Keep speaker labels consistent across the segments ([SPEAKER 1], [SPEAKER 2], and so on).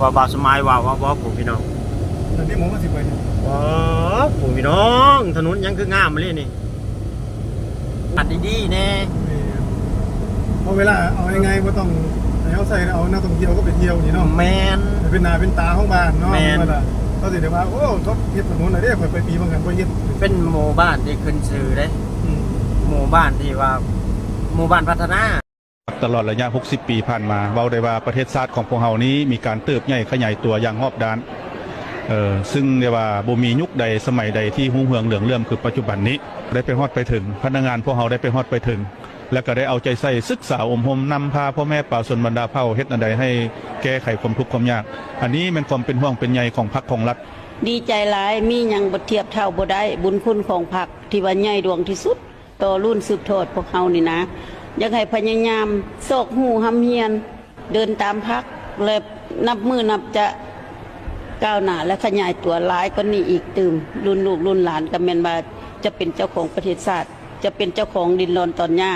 [SPEAKER 1] ว่าบาวสมัยว่าว่าว่าผู้พี่น้อง
[SPEAKER 2] แต่นี่ผมว่าสิไปเนี่ย
[SPEAKER 1] ว้าผู้พี่น้องถนนยังคืองามมาเลยนี่อัดดีๆแน่
[SPEAKER 2] นี่เพราะเวลาเอายังไงว่าต้องให้เอาใส่เอาหน้าท่องเที่ยวก็ไปเที่ยวนี่เนาะ
[SPEAKER 1] แมน
[SPEAKER 2] ให้เป็นหนาเป็นตาของบ้านเนาะ
[SPEAKER 1] แม่น
[SPEAKER 2] เวลาเขาสิเดี๋ยวว่าโอ้เขาเฮ็ดถนนอะไรเด้ข่อยไปปีบางกันบ่เฮ็ด
[SPEAKER 1] เป็นหมู่บ้านที่ขึ้นชื่อเด้
[SPEAKER 2] อืม
[SPEAKER 1] หมู่บ้านที่ว่าหมู่บ้านพัฒนา
[SPEAKER 3] ตลอดระยะ 60 ปีผ่านมาเว้าได้ว่าประเทศชาติของพวกเฮานี้มีการเติบใหญ่ขยายตัวอย่างรอบด้านเอ่อซึ่งเรียกว่าบ่มียุคใดสมัยใดที่หุ่งเหืองเหลืองเลื่อมคือปัจจุบันนี้ได้ไปฮอดไปถึง พนักงานพวกเฮาได้ไปฮอดไปถึง แล้วก็ได้เอาใจใส่ศึกษาอมหมนำพาพ่อแม่ป่าชนบรรดาเผ่าเฮ็ดอันใดให้แก้ไขความทุกข์ความยาก อันนี้เป็นความเป็นห่วงเป็นใยของพรรคของรัฐ
[SPEAKER 4] ดีใจหลายมีหยังบ่เทียบเท่าบ่ได้บุญคุณของผักที่ว่าใหญ่ดวงที่สุดต่อรุ่นสืบทอดพวกเฮานี่นะ อยากให้พยายามโศกหูหำเฮียน เดินตามพักและนับมือนับจะก้าวหน้าและขยายตัวหลายก็นี่อีกตื่มรุ่นลูกรุ่นหลานก็แมนว่าจะเป็นเจ้าของประเทศชาติจะเป็นเจ้าของดินรอนตอนหญ้า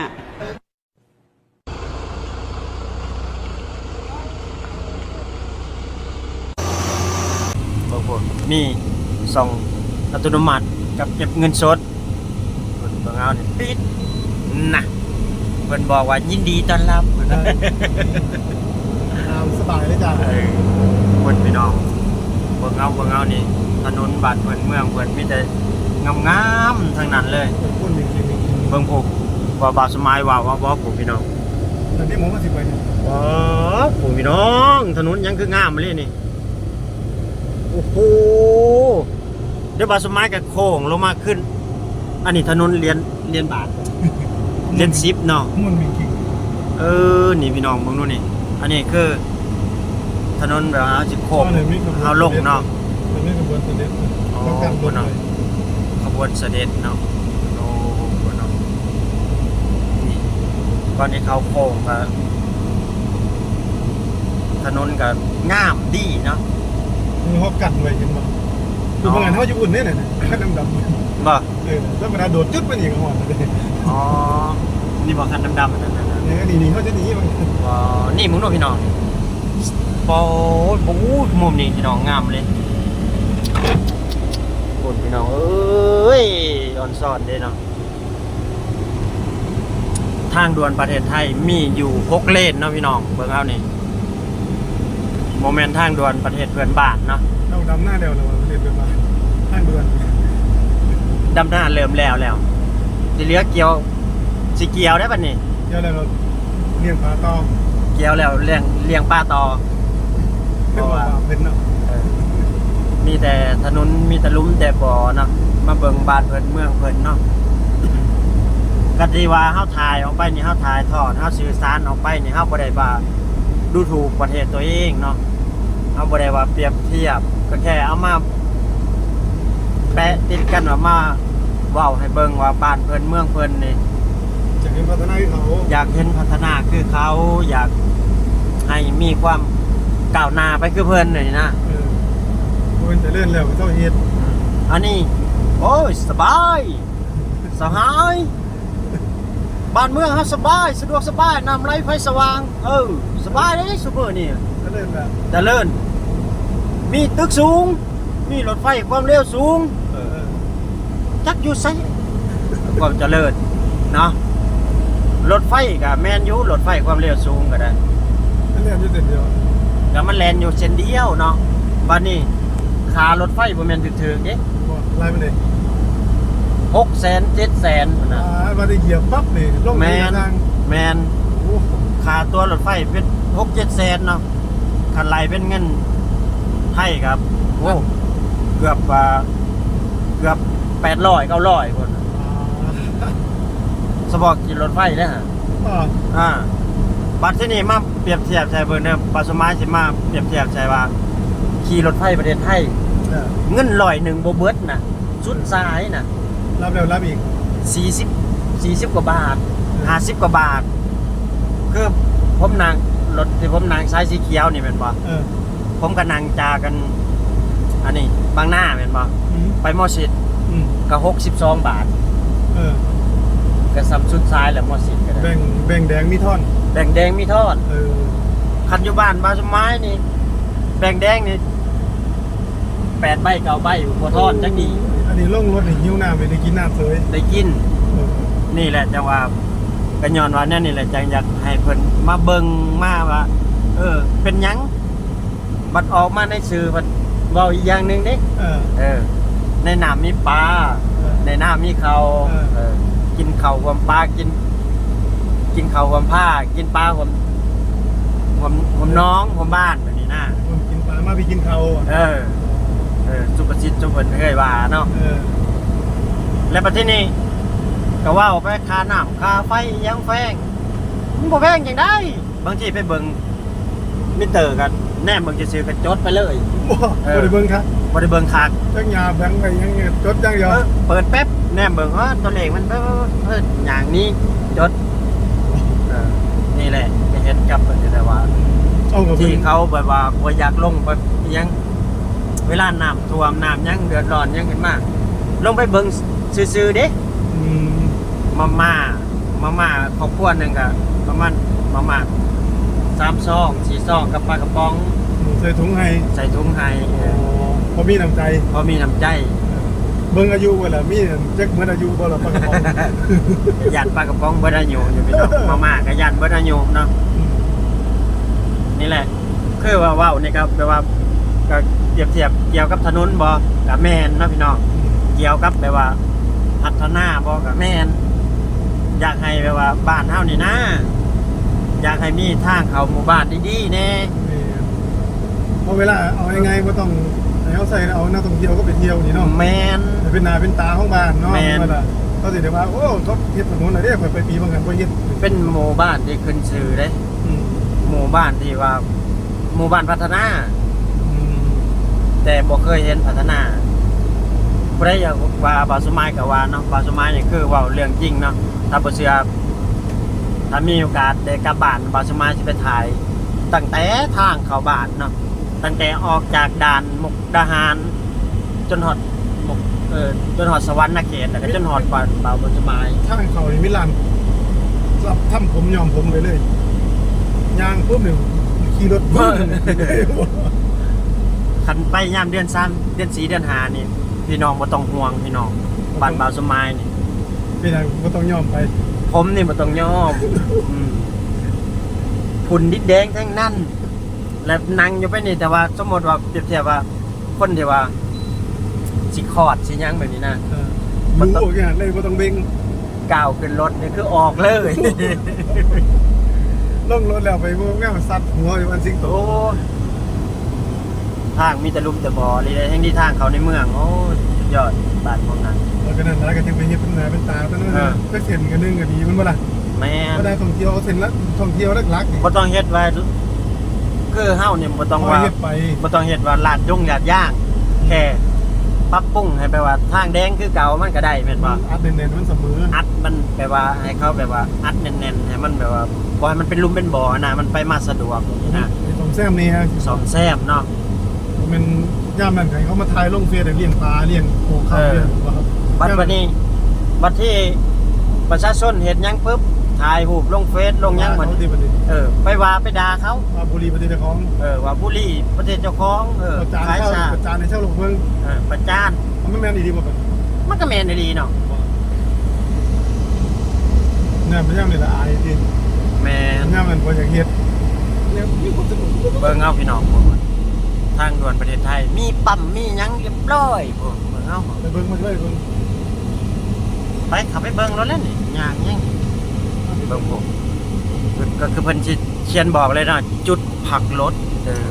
[SPEAKER 1] บางคนมีส่องอัตโนมัติกับเก็บเงินสดเพิ่นเบิ่งเอานี่ยปิดนะ พิ่นบอกว่ายินดีต้อนรับเพิ่น
[SPEAKER 2] ได้ตามสบายเลยจ้ะ
[SPEAKER 1] เออเพิ่นพี่น้องเบิ่งเอาเบิ่งเอานี่ถนนบ้านเพิ่นเมืองเพิ่นมีแต่งามๆทั้งนั้นเลย
[SPEAKER 2] คนจริงๆ
[SPEAKER 1] เบิ่งผู้ว่าบาวสมัยว่าว่าว่าผู้พี่น้อง
[SPEAKER 2] แต่นี่ผมว่าสิไปเนี่ย
[SPEAKER 1] ว้าผู้พี่น้องถนนยังคืองามมาเลยนี่ โอ้โห เดี๋ยวบาวสมัยกับโค้งลงมาขึ้น อันนี้ถนนเรียนเรียนบาท เรียนซิปเนาะ
[SPEAKER 2] มันมีกิ่ง
[SPEAKER 1] เออนี่พี่น้องเบิ่งดูนี่ อันนี้คือ ถนนแบบเอาสิโค้ง
[SPEAKER 2] เลยมีขบวน
[SPEAKER 1] เอาลงเนาะ
[SPEAKER 2] มันมีขบวนเสด็จ
[SPEAKER 1] อ๋อ
[SPEAKER 2] ต้องการบน
[SPEAKER 1] เนาะขบวนเสด็จเนาะโอ้โหเนาะนี่ก่อนที่เขาโค้งก็ถนนก็งามดีเนาะ
[SPEAKER 2] มีฮอกกันไว้เห็นบ่คือเมื่อไงเขาจะอุ่นเนี่ยน่ะขั้นดำ
[SPEAKER 1] บ่
[SPEAKER 2] ๆเออแล้วเวลาโดดจุดไปนี่ก็หอนเลย
[SPEAKER 1] อ๋อ นี่บอกคันดำๆนั่นนั่นนั่น
[SPEAKER 2] เนี่ยนี่นี่เขาจะหนีมัน
[SPEAKER 1] ว้าวนี่มึงดูพี่น้องโอ้ยโอ้ยมุมนี้พี่น้องงามเลยโอ้ยพี่น้องเอ้ยอ่อนซ่อนเด้เนาะทางด่วนประเทศไทยมีอยู่หกเลนเนาะพี่น้องเบิ่งเอานี่โมเมนต์ทางด่วนประเทศเพื่อนบ้านเนาะ
[SPEAKER 2] เราดำหน้าเดียวเราเรียนไปมาทางด่วน
[SPEAKER 1] ดำหน้าเริ่มแล้วแล้วสิเหลือเกี่ยวสิเกี่ยวได้ปะนี่
[SPEAKER 2] เดี๋ยวเราเลี้ยงปลาตอง
[SPEAKER 1] เกี่ยวแล้วเลี้ยงเลี้ยงป้าตอ
[SPEAKER 2] เป็นปลาเป็นเนาะ
[SPEAKER 1] เออมีแต่ถนนมีแต่หลุมแต่บ่อเนาะมาเบิ่งบ้านเพิ่นเมืองเพิ่นเนาะกติว่าเฮาถ่ายออกไปนี่เฮาถ่ายทอดเฮาสื่อสารออกไปนี่เฮาบ่ได้ว่าดูถูกประเทศตัวเองเนาะเฮาบ่ได้ว่าเปรียบเทียบก็แค่เอามา แปะติดกันว่ามาเว้าให้เบิ่งว่าบ้านเพิ่นเมืองเพิ่นนี่
[SPEAKER 2] จากเห็นพัฒนาที่เขา
[SPEAKER 1] อยากเห็นพัฒนาคือเขาอยากให้มีความก้าวหน้าไปคือเพิ่นนี่นะ
[SPEAKER 2] เออเป็นแต่เลื่อนแล้วเจ้าเฮ็ด
[SPEAKER 1] อันนี้ โอ้ยสบายสหายบ้านเมืองเฮาสบาย สะดวกสบายน้ำไหลไฟสว่าง เออ สบายเลยซุปเปอร์นี่
[SPEAKER 2] ก็เลื่อนแบบ
[SPEAKER 1] เจริญมีตึกสูง มีรถไฟความเร็วสูง
[SPEAKER 2] เออเออ
[SPEAKER 1] จักอยู่ไสความเจริญเนาะรถไฟกับแมนอยูรถไฟความเร็วสูงก็ได้
[SPEAKER 2] ก็เลื่อนอยู่เสร็จเดียว
[SPEAKER 1] แล้วมันแลนอยู่เส้นเดียวเนาะบัดนี้ค่ารถไฟบ่แม่นถึกๆเด้
[SPEAKER 2] ว่าไล่ไปเลย
[SPEAKER 1] 6แสน7แสนพุ่น
[SPEAKER 2] อ่า
[SPEAKER 1] น่ะ
[SPEAKER 2] มาได้เหยียบปั๊บนี่ลง
[SPEAKER 1] แม
[SPEAKER 2] ใน
[SPEAKER 1] น
[SPEAKER 2] ทาง
[SPEAKER 1] แมน
[SPEAKER 2] โอ้
[SPEAKER 1] ค่าตัวรถไฟเป็น6 7แสนเนาะคันไหลเป็นเงินไทยครับโอ้เกือบว่าเกือบ 800 900พุ่นน่ะสบอกกินรถไฟเด้อฮะ
[SPEAKER 2] อ่า
[SPEAKER 1] อ่าบัดที่นี่มาเปรียบเทียบใช่เบิ่งเด้อปัสสมายสิมาเปรียบเทียบใช่ว่าขี่รถไฟประเทศไทย
[SPEAKER 2] เนี่ย
[SPEAKER 1] เงินร้อยหนึ่งบ่เบิดน่ะสุดสายน่ะ
[SPEAKER 2] รับแล้วรับอีก
[SPEAKER 1] สี่สิบสี่สิบกว่าบาทห้าสิบกว่าบาทคือผมนางรถที่ผมนางสายสีเขียวนี่เป็นบ่
[SPEAKER 2] เออ
[SPEAKER 1] ผมกับนางจากัน อันนี้บางหน้าเป็นบ่
[SPEAKER 2] อืม
[SPEAKER 1] ไปมอสิด
[SPEAKER 2] อืม
[SPEAKER 1] ก็หกสิบสองบาท
[SPEAKER 2] เออ
[SPEAKER 1] ก็ซ้ำสุดซ้ายแหละมอสิดก็ได้
[SPEAKER 2] แบ่งแบ่งแดงมีท่อน
[SPEAKER 1] แดงแดงมีทอด
[SPEAKER 2] เออ
[SPEAKER 1] คันอยู่บ้านบาสไม้นี่แบงแดงนี่แปดใบเก้าใบอยู่บ่ทอดจักดี
[SPEAKER 2] อันนี้ลงรถนี่หิวน้ำไปได้กินน้ำเสย
[SPEAKER 1] ได้กิน
[SPEAKER 2] เออ
[SPEAKER 1] นี่แหละจังว่าก็ย้อนว่านั่นนี่แหละจังอยากให้เพิ่นมาเบิ่งมาว่า เออ เป็นหยังบัดออกมาในสื่อบัดเว้าอีกอย่างหนึงเด้
[SPEAKER 2] เออ
[SPEAKER 1] เออ ในน้ำมีปลา
[SPEAKER 2] เออ
[SPEAKER 1] ในน้ำมีเขา
[SPEAKER 2] เออ
[SPEAKER 1] เออกินข้าวความปลากิน กินข้าวความผ้า กินปลาความความความน้องความบ้านแบบนี้นะ
[SPEAKER 2] คนกินปลามาพี่กินเขาอะ
[SPEAKER 1] เออเออสุประสิทธิ์จุเพิ่นเคยว่าเนาะ
[SPEAKER 2] เออ
[SPEAKER 1] และประเทศนี้ก็ว่าไปค่าน้ำค่าไฟอิหยังแพงมันบ่แพงจังได้ บางทีไปเบิ่งมิเตอร์กัน แนมเบิ่งจะซื้อๆกันจดไปเลย
[SPEAKER 2] บ่
[SPEAKER 1] เออ
[SPEAKER 2] บ่ได้เบิ่งครับ
[SPEAKER 1] บ่ได้เบิ่งคัก
[SPEAKER 2] จักยาแบงค์ไปยังไงจดจังเดียว
[SPEAKER 1] เออเปิดแป๊บแนมเบิ่งว่าตัวเลขมันเออเอออย่างนี้จดเออนี่แหละจะเห็นกับเพิ่นจะได้ว่า
[SPEAKER 2] เอากับ
[SPEAKER 1] ที่
[SPEAKER 2] เพิ่น
[SPEAKER 1] เขาแบบว่าบ่อยากลงไปอิหยังเวลาน้ำท่วมน้ำหยังเดือดร้อนหยังขึ้นมาลงไปเบิ่งซื่อๆเด้
[SPEAKER 2] อืม
[SPEAKER 1] มาม่ามาม่าครอบครัวหนึ่งก็ประมาณมาม่า สามซองสี่ซองกับปลากระป๋อง
[SPEAKER 2] ใส่ถุงให้
[SPEAKER 1] ใส่ถุงให้เออ
[SPEAKER 2] พอมีน้ำใจ
[SPEAKER 1] พอมีน้ำใจ
[SPEAKER 2] เบิ่งอายุบ่ล่ะมีจักเหมือนอายุบ่ล่ะปากกระป๋อง
[SPEAKER 1] ยันปลากระป๋องเบิดอายุอยู่พี่น้อง มาม่าก็ยันเบิดอายุเนาะ
[SPEAKER 2] อืม
[SPEAKER 1] นี่แหละ คือว่าเว้านี่ครับแปลว่าก็เปรียบเทียบเกี่ยวกับถนนบ่กับแมนเนาะพี่น้อง เกี่ยวกับแบบว่าพัฒนาบ่กับแมนอยากให้แบบว่าบ้านเฮานี่นะ อยากให้มีทางเข้าหมู่บ้านดีๆแน่
[SPEAKER 2] นี่เพราะเวลาเอายังไงบ่ต้องให้เขาใส่เอานักท่องเที่ยวก็ไปเที่ยวนี่เนาะ
[SPEAKER 1] แมน
[SPEAKER 2] ให้เป็นหน้าเป็นตาของบ้านเนาะ
[SPEAKER 1] แม่น
[SPEAKER 2] ว่าล่ะเขาสิได้ว่าโอ้เขาเฮ็ดถนนอะไรเด้ข่อยไปปีบางกันบ่เฮ็ด
[SPEAKER 1] เป็นหมู่บ้านที่ขึ้นชื่อเด้
[SPEAKER 2] อืม
[SPEAKER 1] หมู่บ้านที่ว่าหมู่บ้านพัฒนา
[SPEAKER 2] อืม
[SPEAKER 1] แต่บ่เคยเห็นพัฒนาบ่ได้อยากว่าบาสุไมายกับว่าเนาะบาสุไมายนี่คือเว่าเรื่องจริงเนาะถ้าบ่เชื่อ ถ้ามีโอกาสได้กลับบ้านบาสุไมายสิไปถ่าย ตั้งแต่ทางเข้าบ้านเนาะตั้งแต่ออกจากด่านมุกดาหาร จนฮอดมุกเออจนฮอดสวรรค์เขตแล้วก็จนฮอดบ้านบาบาสุไมาย
[SPEAKER 2] ทางเขานี่มิลานรับทำผมยอมผมไปเลยยางปุ๊บนี่ขี่รถบึ้ง
[SPEAKER 1] คันไปยามเดือน3เดือน4เดือน5นี่พี่น้องบ่ต้องห่วงพี่น้องบ้านบาสุไมายนี่
[SPEAKER 2] เป็นหยังบ่ต้องยอมไป
[SPEAKER 1] ผมนี่มันต้องยอมอืมฝุ่นดิดแดงทั้งนั้น และนั่งอยู่ไปนี่แต่ว่า สมมติว่าเปรียบเทียบว่า คนที่ว่า สิคอดสิหยังแบบนี้นะ
[SPEAKER 2] เอออยู่โอเคเลยบ่ต้องเบ่ง
[SPEAKER 1] ก้าวขึ้นรถนี่คือออกเลย
[SPEAKER 2] ลงรถแล้วไปบ่แม่มันซัดหัวอยู่อันสิงโต
[SPEAKER 1] โอ้ทางมีแต่ลุมแต่บ่อเลยทั้งที่ทางเขาในเมือง โอ้สุดยอด บ้านพวกนั้น
[SPEAKER 2] แล้วก็นั่นแล้วก็จังไปเฮ็ดเป็นหน้าเป็นตาตอนนั้น
[SPEAKER 1] เออ
[SPEAKER 2] ก็เส้นกันนึงก็ดีมันบ่ล่ะ
[SPEAKER 1] แม่น
[SPEAKER 2] บ่ได้ท่องเที่ยวเส้นละท่องเที่ยวหลักๆนี่
[SPEAKER 1] บ่ต้องเฮ็ดไว้คือเฮานี่บ่ต้องว่า
[SPEAKER 2] เฮ็ดไป
[SPEAKER 1] บ่ต้องเฮ็ดว่าลาดยุ่งลาดย่าง แค่ปรับปรุงให้แปลว่าทางแดงคือเก่ามันก็ได้แม่นบ่
[SPEAKER 2] อัดเน้นๆมันเสมอ
[SPEAKER 1] อัดมันแปลว่าให้เขาแบบว่าอัดแน่นๆให้มันแบบว่าบ่ให้มันเป็นหลุมเป็นบ่อนะมันไปมาสะดวกอย่างนี้นะ
[SPEAKER 2] ไอ้สองแซมนี่ฮะ
[SPEAKER 1] สองแซมเนาะ
[SPEAKER 2] มัน ย่ามนั่นใครเขามาถ่ายลงเฟซเลี้ยงปลาเลี้ยงโคข้าว
[SPEAKER 1] เออ
[SPEAKER 2] เลี้ยงบ่ครับ
[SPEAKER 1] บัดบัดนี้ บัดที่ประชาชนเห็นหยังปุ๊บถ่ายรูปลงเฟซลงหยังเหมือน
[SPEAKER 2] เขาที่ประเทศ
[SPEAKER 1] เออ ไปว่าไปด่าเขา
[SPEAKER 2] มาบุรีประเทศเจ้าของ
[SPEAKER 1] เออว่าบุรีประเทศเจ้าของเออ
[SPEAKER 2] ประจาน
[SPEAKER 1] ขาย
[SPEAKER 2] เช่า
[SPEAKER 1] ชา
[SPEAKER 2] ประจานในเช่าลงเมือง
[SPEAKER 1] เออประจาน
[SPEAKER 2] มันไม่แม่นดีๆบ่เป็น
[SPEAKER 1] มันก็แม่นดีเนาะ
[SPEAKER 2] เนี่ยมันย่ามนี่ละอายจริง
[SPEAKER 1] แม่น
[SPEAKER 2] ย่ามมันบ่อยากเฮ็ดเนี่ยมีความสนุก
[SPEAKER 1] เบิ่งเอาพี่น้องพวกมัน ทางด่วนประเทศไทย มีปั๊มมีหยังเรียบร้อยพวกเบิ่งเอา
[SPEAKER 2] ไปเบิ่งมาช่วยเบิ่ง
[SPEAKER 1] ไปขับไปเบิ่งรถแล้วนี่ย่างยังเบิ่งพวกคือก็คือเพิ่นสิเขียนบอกเลยนะจุดพักรถเออ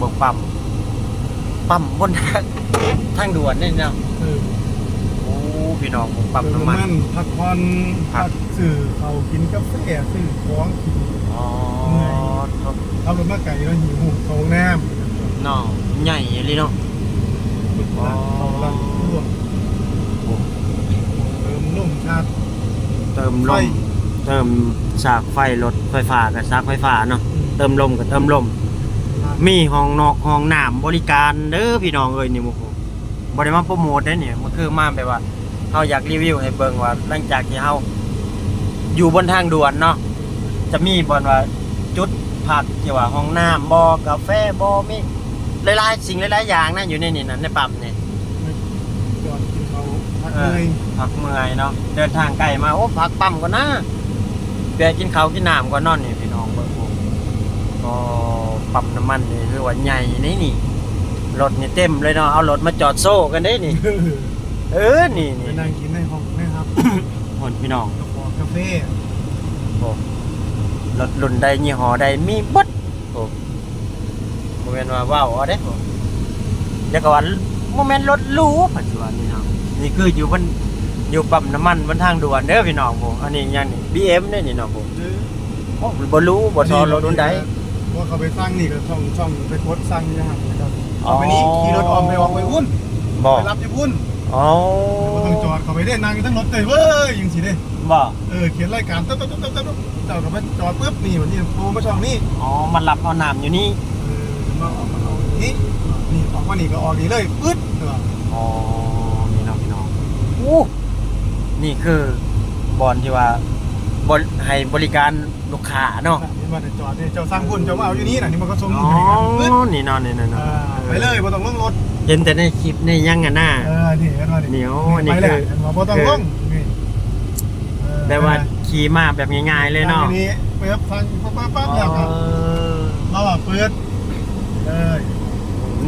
[SPEAKER 1] บอกปั๊มปั๊มบนทางทางด่วนนี่เนาะ
[SPEAKER 2] เออ
[SPEAKER 1] โอ้พี่น้องผมปั๊ม
[SPEAKER 2] เติม
[SPEAKER 1] น้ำมัน
[SPEAKER 2] น้ำมันพักผ่อน
[SPEAKER 1] ครั
[SPEAKER 2] พั
[SPEAKER 1] บ
[SPEAKER 2] กซื้อข้าวกินกาแฟซื้อของกิน
[SPEAKER 1] อ๋อ
[SPEAKER 2] เอารถมาไก่แล้วหิวเข้าห้องน้ำ
[SPEAKER 1] เนาะใหญ่เลยเนาะ
[SPEAKER 2] อ๋อเราลวกเติมลมชาร์จ
[SPEAKER 1] เติมล
[SPEAKER 2] ไฟ
[SPEAKER 1] ม เติมสากไฟรถไฟฟ้ากับสากไฟฟ้าเนาะ เติมลมกับเติมลม มีห้องนอกห้องน้ำบริการเด้อพี่น้องเอ้ยนี่โมโหบริมาโปรโมทได้เนี่ยมันคือมาแบบว่าเราอยากรีวิวให้เบิ่งว่าหลังจากที่เราอยู่บนทางด่วนเนาะจะมีบอนว่าจุด พักที่ยว่าห้องน้ำบ่กาแฟบ่มีหลายๆสิ่งหลายๆอย่างนะอยู่ในนี่นะในปั๊มนี่
[SPEAKER 2] จอดกินเขาพัก
[SPEAKER 1] เอ
[SPEAKER 2] เล
[SPEAKER 1] อยพักเมื่อยเนาะเดินทางไกลมาโอ้พักปั๊มก่อนนะแวะกินข้าวกินน้ำก่อนนอนนี่พี่น้องเบิ่งผมก็ปั๊มน้ำมันนี่คือว่าใหญ่นี่นี่รถนี่เต็มเลยเนาะเอารถมาจอดโซ่กันได้นี่ เออนี่นี่
[SPEAKER 2] นั่งกินในห้องนะครับ
[SPEAKER 1] คนพี่น้อง
[SPEAKER 2] กาแฟกาแฟ
[SPEAKER 1] โอ้ รถรุ่นใดยี่ห้อใดมีเบดโอ้โมเมนว่าว้าวเอาเด้โอ้เดี๋ยวก่อนโมเมนรถหรูปัจจุบันนี่เนาะนี่คืออยู่บนอยู่ปั๊มน้ำมันบนทางด่วนเด้อพี่น้องผมอันนี้ยังนี่ BM เนี่ยนี่เนาะผมโอ้บ่รู้บ่ทอรถรุ่นใด
[SPEAKER 2] ว่าเขาไปสร้างนี่ก็ช่องช่องไปโพสต์สร้างนี่นะครับนะครับ
[SPEAKER 1] อ๋อ
[SPEAKER 2] เอาไปนี่ขี่รถออกไปออกไปวุ่น
[SPEAKER 1] บ่
[SPEAKER 2] ไปรับญี่ปุ่น
[SPEAKER 1] อ๋อ
[SPEAKER 2] บ่ต้องจอดเขาไปได้นั่งอยู่ทั้งรถเลยเว้ยยังสิเด้
[SPEAKER 1] บ่
[SPEAKER 2] เออเขียนรายการตึ๊บตึ๊บตึ๊บตึ๊บตึ๊บเจ้าก็ไปจอดปุ๊บนี่วันนี้โทรมาช่องนี้
[SPEAKER 1] อ๋อ มันรับเอาน้ำอยู่นี่
[SPEAKER 2] เออมาออกมาเอานี่นี่ออกมานี่ก็ออกนี่เลยปึ๊ดเออ
[SPEAKER 1] อ๋อนี่เนาะพี่น้องอู้นี่คือบอนที่ว่าบริให้บริการลูกค้าเนาะ
[SPEAKER 2] เห็นว่าแต่จอดนี่เจ้าสร้างพุ่นเจ้ามาเอาอยู่นี่น่ะนี่มันก็ส่ง
[SPEAKER 1] อ๋อ
[SPEAKER 2] ให้กันปึ๊ด
[SPEAKER 1] นี่เนอนนี่เนอน
[SPEAKER 2] อ่าไปเลยบ่ต้องลงรถ
[SPEAKER 1] เห็นแต่ในคลิปในยังกันหน้า
[SPEAKER 2] เออนี่เห็นว่า
[SPEAKER 1] เหนียวอันนี้
[SPEAKER 2] ไปเลย
[SPEAKER 1] คือ
[SPEAKER 2] เห็นว่าบ่ต้องลงนี่เออ
[SPEAKER 1] แบบว่าขี่มาแบบง่ายๆเลยเนาะ
[SPEAKER 2] ทงนี้เปิดฟังปั๊บปั๊บปั๊บแล้วครับ
[SPEAKER 1] อ๋อ
[SPEAKER 2] เราอะเปิดเออ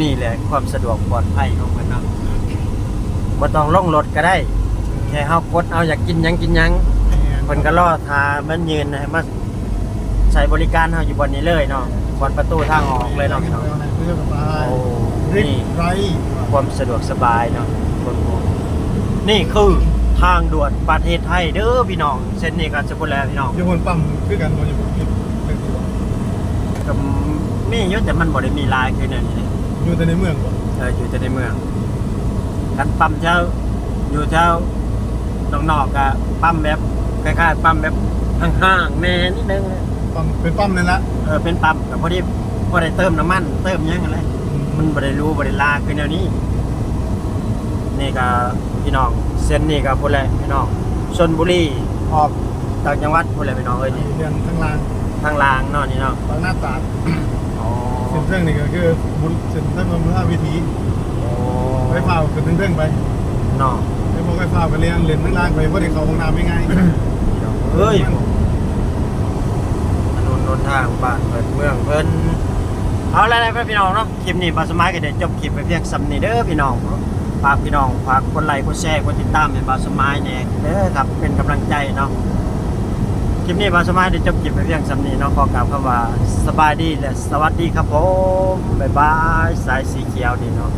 [SPEAKER 1] นี่แหละความสะดวกปลอดภัยของมันเนาะบ่ต้องลงรถก็ได้ แค่เฮากดเอาอยากกินหยังกินหยังเพิ่นก็รอทามันยืนให้มาใช้บริการเฮาอยู่บนนี้เลยเนาะบนประตูทางออกเลยเนาะพี่น้อง
[SPEAKER 2] เพื่อกับไป
[SPEAKER 1] โอ้
[SPEAKER 2] ริบ
[SPEAKER 1] นี่
[SPEAKER 2] ไร
[SPEAKER 1] ความสะดวกสบายเนาะคนพวกนี่คือ ทางด่วนประเทศไทยเด้อพี่น้องเส้นนี้ก็จะพูดแล้วพี่น้อง
[SPEAKER 2] อยู่บนปั๊มคือกันบ่อยู่บนปั๊มเป็นตัว
[SPEAKER 1] ก็มีเยอะแต่มันบ่ได้มีลายคือเนี่ยนี่
[SPEAKER 2] อยู่แต่ในเมืองบ่
[SPEAKER 1] เอออยู่แต่ในเมืองกันปั๊มเจ้าอยู่เจ้านอกๆก็ปั๊มแบบคล้ายๆปั๊มแบบห่างๆแน่นิดนึง
[SPEAKER 2] ปั๊มเป็นปั๊มนั่นละ
[SPEAKER 1] เออเป็นปั๊มก็พอดีพอได้เติมน้ำมัน เติมหยังอะไรมันบริรู้บริลาคือแนวนี้ นี่ก็พี่น้องเส้นนี่ก็พูดเลยพี่น้องชนบุรีออกต่างจังหวัดพูดเลยพี่น้องเอ้ยนี่
[SPEAKER 2] เรียนข้างล่าง
[SPEAKER 1] ทางลางเนาะนี่เนาะ
[SPEAKER 2] บางหน้าตาด
[SPEAKER 1] อ๋อ
[SPEAKER 2] เส้นเรื่องนี่ก็คือบุญเส้นถนนพระวิถี
[SPEAKER 1] โอ้
[SPEAKER 2] ไปเฝ้าขึ้นเรื่องไป
[SPEAKER 1] เนาะ
[SPEAKER 2] ไปพวกไปเฝ้าไปเรียนเรียนข้างล่างไปเพราะเด็กเขาห้องน้ำไม่ง่าย
[SPEAKER 1] พี่น้องเอ้ยถนนหนทางบ้านเปิดเมืองเพิ่นเอาอะไรๆพี่น้องเนาะคลิปนี้บาสมัยก็ได้จบคลิปไปเพียงสำนี้เด้อพี่น้อง ฝากพี่น้องฝากคนไลค์คนแชร์คนติดตามเป็นบาสมายเนี่ยเด้อครับเป็นกำลังใจเนาะคลิปนี้บาสมาได้จบคลิปไปเพียงสำนีเนาะขอกล่าวคำว่าสบายดีและสวัสดีครับผมบ๊ายบายสายสีเขียวนี่เนาะ